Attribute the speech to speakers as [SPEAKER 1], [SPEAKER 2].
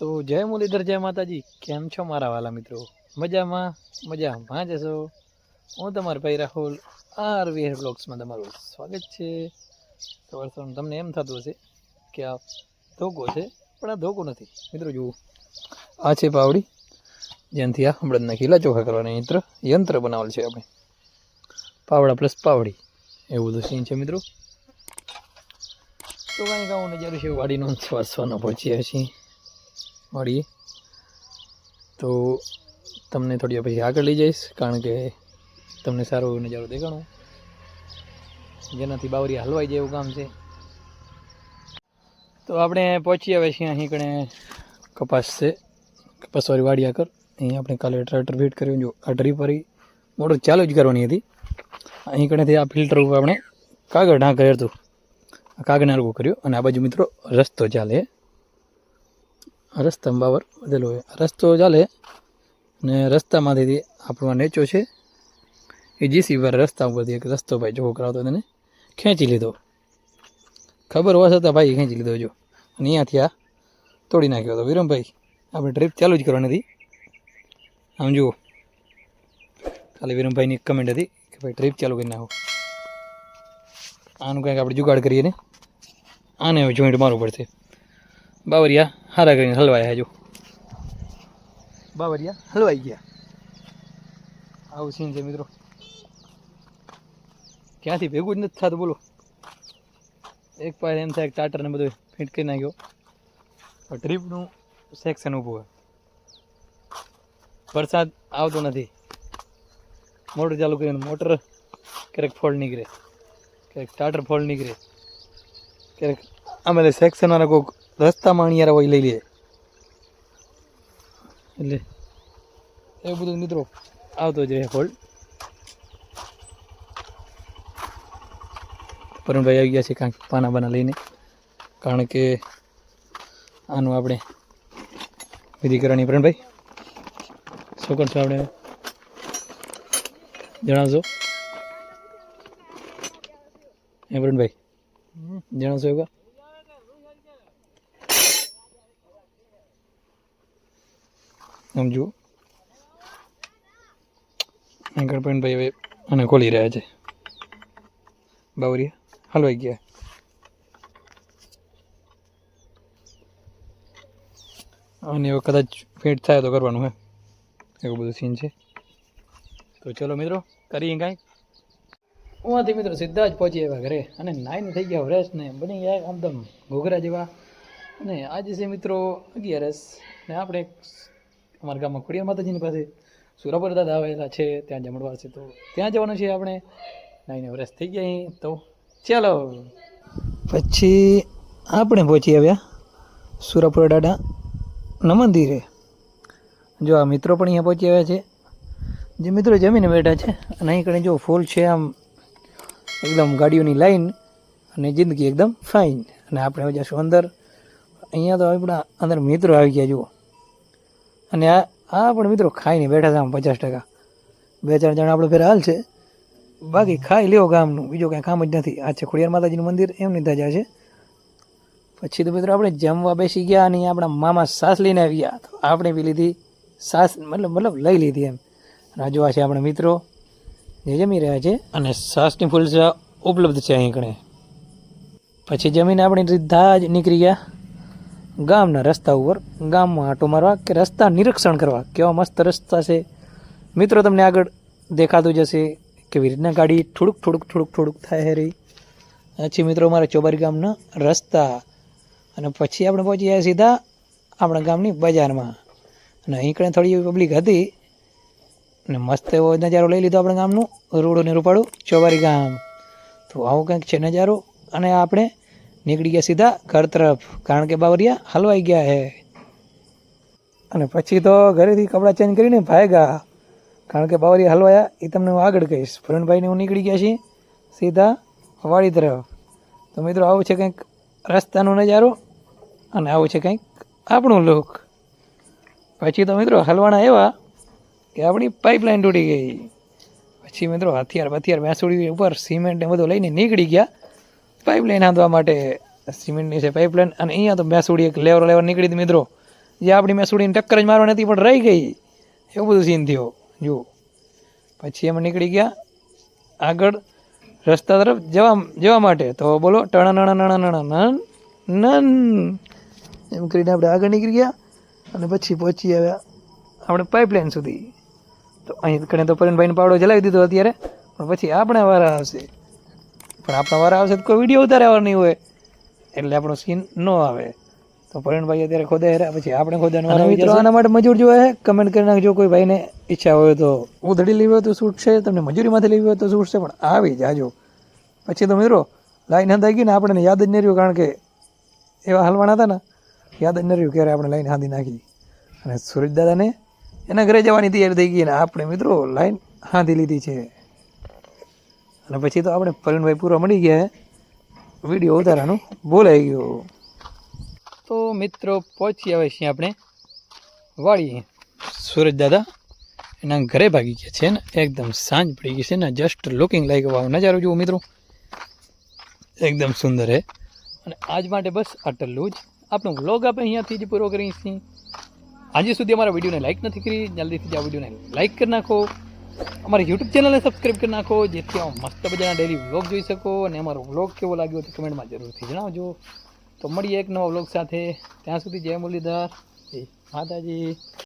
[SPEAKER 1] તો જય મુરલીધર, જય માતાજી. કેમ છો મારા વાલા મિત્રો? મજામાં? મજામાં જશો હું તમારો ભાઈ રાહુલ આર વી બ્લોગ્સમાં તમારું સ્વાગત છે. તો વર્ષોમાં તમને એમ થતું હશે કે આ ધોકો છે, પણ આ ધોકો નથી. મિત્રો જુઓ. આ છે પાવડી જેનાથી આ હમણાં ખીલા ચોખા કરવાના યંત્ર. યંત્ર બનાવેલ છે આપણે. પાવડા પ્લસ પાવડી. એવું બધું સીન છે મિત્રો. તો કાંઈ કાંઈ નજારો છે, વાડીનો સ્વાસવાનો પહોંચ્યા છીએ. મળીએ તો તમને થોડી પછી આગળ લઈ જઈશ, કારણ કે તમને સારો એવો નજારો દેખાણો. જેનાથી બાવરી હલવાઈ જાય એવું કામ છે. તો આપણે પહોંચી આવે છીએ અહીં કણે કપાસ છે. કપાસવાળી વાડી આગળ. અહીં આપણે કાલે ટ્રેક્ટર ફિટ કર્યું. જો આ ડ્રીપ વાળી મોટર ચાલુ જ કરવાની હતી. અહીં કણેથી આ ફિલ્ટર ઉપર આપણે કાગળ ઢાંક કર્યું હતું કાગળ નારગું કર્યું. અને આ બાજુ મિત્રો રસ્તો ચાલે. આ બાબર બાવર બધેલો હોય. રસ્તો ચાલે ને રસ્તામાંથી આપણો નેચો છે, એ જીસી વાર રસ્તા ઉપરથી એક રસ્તો ભાઈ જોવો કરાવતો તેને ખેંચી લીધો. ખબર હોવા છતાં ભાઈ ખેંચી લીધો જો. અને અહીંયાથી આ તોડી નાખ્યો હતો. વિરમભાઈ, આપણે ટ્રીપ ચાલુ જ કરવાની હતી. આમ જુઓ. ખાલી વિરમભાઈની કમેન્ટ હતી કે ભાઈ ટ્રીપ ચાલુ કરી નાખો. આનું કંઈક આપણે જુગાડ કરીએ ને. આને હવે જોઈન્ટ મારવું પડશે. બાવરિયા, હારા કરીને હલવાયા હજુ. બાવરિયા, હલવાઈ ગયા. આવું સીન છે મિત્રો. ક્યાંથી ભેગું જ નથી થતું, બોલો. એક પાસે એમ થાય ટાટર ને બધું ફિટ કરી નાખ્યો. પણ ટ્રીપનું સેક્શન ઊભું હોય. વરસાદ આવતો નથી. મોટર ચાલુ કરીને મોટર ક્યારેક ફોલ્ડ નીકળે. ક્યારેક ટાટર ફોલ્ડ નીકળે. ક્યારેક આಮೇಲೆ સેક્શન વાળા કોઈક રસ્તામાં અણિયારા હોય લઈ લે. એટલે એવું બધું મિત્રો આવતો જ રહે ફોલ્ડ પરમભાઈ આવી ગયા છે કાંઈક પાના બાના લઈને. કારણ કે આનું આપણે વિધિ કરવાની પરણભાઈ શું કરશો આપણે? જણાવશો? એ પરણભાઈ જણાવશો એવું આમ જુઓ. ગણપતભાઈ હવે અને ખોલી રહ્યા છે. બાવરિયા હલવાઈ ગયા. અને એવો કદાચ ફિટ થાય તો કરવાનું હે. એવું બધું સીન છે. તો ચલો મિત્રો, કરીએ કાંઈક ઉમાંથી મિત્રો સીધા જ પહોંચી આવ્યા ઘરે. અને નાઈન થઈ ગયા ફ્રેશ ને બની ગયા એકદમ ઘોઘરા જેવા. અને આજે છે મિત્રો અગિયારસ ને આપણે અમારા ગામમાં ખોડિયાર માતાજીની પાસે સુરાપર દાદા આવેલા છે, ત્યાં જમણવાર છે તો ત્યાં જવાનું છે આપણે. નાઈને વરસ થઈ ગયા અહીં. તો ચાલો. પછી આપણે પહોંચી આવ્યા સુરાપુર દાડા ના મંદિરે. જો આ મિત્રો પણ અહીંયા પહોંચી આવ્યા છે. જે મિત્રો જમીને બેઠા છે અને અહીં કણે જો ફૂલ છે આમ એકદમ ગાડીઓની લાઈન અને જિંદગી એકદમ ફાઇન. અને આપણે જશું અંદર. અહીંયા તો આપણા અંદર મિત્રો આવી ગયા, જુઓ. અને આ આ પણ મિત્રો ખાઈને બેઠા છે આમ પચાસ ટકા. બે ચાર જણા આપણે ફેર હાલ છે. બાકી ખાઈ લેવો ગામનું. બીજું કાંઈ કામ જ નથી. આ છે ખોડિયાર માતાજીનું મંદિર એમની ધજા છે. પછી તો મિત્રો આપણે જમવા બેસી ગયા અને આપણા મામા સાસ લઈને આવ્યા તો આપણે બી લીધી સાસ મતલબ મતલબ લઈ લીધી એમ. રાજવા છે આપણા મિત્રો. જે જમી રહ્યા છે. અને સાસની ફૂલ ઉપલબ્ધ છે અહીં કણે. પછી જમીને આપણે સીધા જ નીકળી ગયા. ગામના રસ્તા ઉપર, ગામમાં આટો મારવા કે રસ્તા નિરીક્ષણ કરવા કેવા મસ્ત રસ્તા છે. મિત્રો, તમને આગળ દેખાતું જશે કેવી રીતના ગાડી થોડુંક થોડુંક થોડુંક થોડુંક થાય રહી. પછી મિત્રો, અમારા ચોબારી ગામના રસ્તા. અને પછી આપણે પહોંચી ગયા સીધા આપણા ગામની બજારમાં. અને અહીં કણે થોડી એવી પબ્લિક હતી. અને મસ્ત એવો નજારો લઈ લીધો આપણા ગામનું. રોડો ને રૂપાળું ચોબારી ગામ. તો આવું કંઈક છે નજારો. અને આપણે નીકળી ગયા સીધા ઘર તરફ. કારણ કે બાવરિયા હલવાઈ ગયા હે. અને પછી તો ઘરેથી કપડાં ચેન્જ કરીને ભાગ્યા. કારણ કે બાવરિયા હલવાયા એ તમને હું આગળ કહીશ. ફ્રેન્ડભાઈને હું નીકળી ગયા છીએ સીધા વાડી તરફ. તો મિત્રો, આવું છે કંઈક રસ્તાનો નજારો અને આવું છે કંઈક આપણું લુક પછી તો મિત્રો, હલવાના એવા કે આપણી પાઇપલાઇન તૂટી ગઈ. પછી મિત્રો હથિયાર હથિયાર મેસુડી ઉપર સિમેન્ટ ને બધું લઈને નીકળી ગયા. પાઇપલાઇન આંધવા માટે સિમેન્ટની છે પાઇપલાઇન. અને અહીંયા તો મેસુડી એક લેવર લેવર નીકળી હતી મિત્રો. જે આપણી મેસુડીની સુડીને ટક્કર જ મારવાની હતી, પણ રહી ગઈ. એવું બધું સીન થયો. જુઓ. પછી અમે નીકળી ગયા આગળ રસ્તા તરફ જવા જવા માટે. તો બોલો, ટણા નણા નણા નણા નન એમ કરીને આપણે આગળ નીકળી ગયા અને પછી પહોંચી આવ્યા આપણે પાઇપલાઇન સુધી. તો અહીં કણે તો પરેનભાઈને પાવડો જલાવી દીધો અત્યારે. પણ પછી આપણે વારા આવશે. પણ આપણા વારા આવશે તો કોઈ વીડિયો ઉતારવા નહીં હોય. એટલે આપણો સીન ન આવે. તો પરણભાઈ અત્યારે ખોદા હેરા પછી આપણે ખોદાનો વારો મિત્રો આના માટે મજૂર છે. કમેન્ટ કરી નાખજો. કોઈ ભાઈને ઈચ્છા હોય તો. ઉધડી લેવી હોય તો શૂટ છે. તમને મજૂરીમાંથી લેવી હોય તો શૂટ છે. પણ આવી જાજો. પછી તો મિત્રો લાઈન હંધાઈ ગઈ ને આપણને યાદ જ નહીં રહ્યું કારણ કે એવા હલવાના હતા ને. યાદ જ ન રહ્યું ક્યારે આપણે લાઈન હાંધી નાખી. અને સુરજ દાદાને એના ઘરે જવાની તૈયારી થઈ ગઈ અને આપણે મિત્રો લાઈન હાંધી લીધી છે. અને પછી તો આપણે પ્રવીણભાઈ પૂરો મળી ગયા વીડિયો ઉતારવાનું બોલાઈ ગયો. તો મિત્રો, પહોંચી આવે છીએ આપણે વાળીએ સુરજ દાદા એના ઘરે ભાગી ગયા છે ને, એકદમ સાંજ પડી ગઈ છે ને જસ્ટ લુકિંગ લાઈક વાવ નજારો જુઓ મિત્રો. એકદમ સુંદર હે. અને આજ માટે બસ આટલું જ. આપણો વ્લોગ આપણે અહીંયાથી જ પૂરો કરીએ છીએ. આજે સુધી અમારા વિડીયોને લાઈક નથી કરી. જલ્દીથી આ વિડીયોને લાઈક કરી નાખો. અમારી યુટ્યુબ ચેનલને સબસ્ક્રાઈબ કરી નાખો, જેથી આમ મસ્ત મજાના ડેલી વ્લોગ જોઈ શકો અને અમારો વ્લોગ કેવો લાગ્યો તો કમેન્ટમાં જરૂરથી જણાવજો. તો મળીએ એક નવા વ્લોગ સાથે. ત્યાં સુધી જય મુરલીધર. જય માતાજી.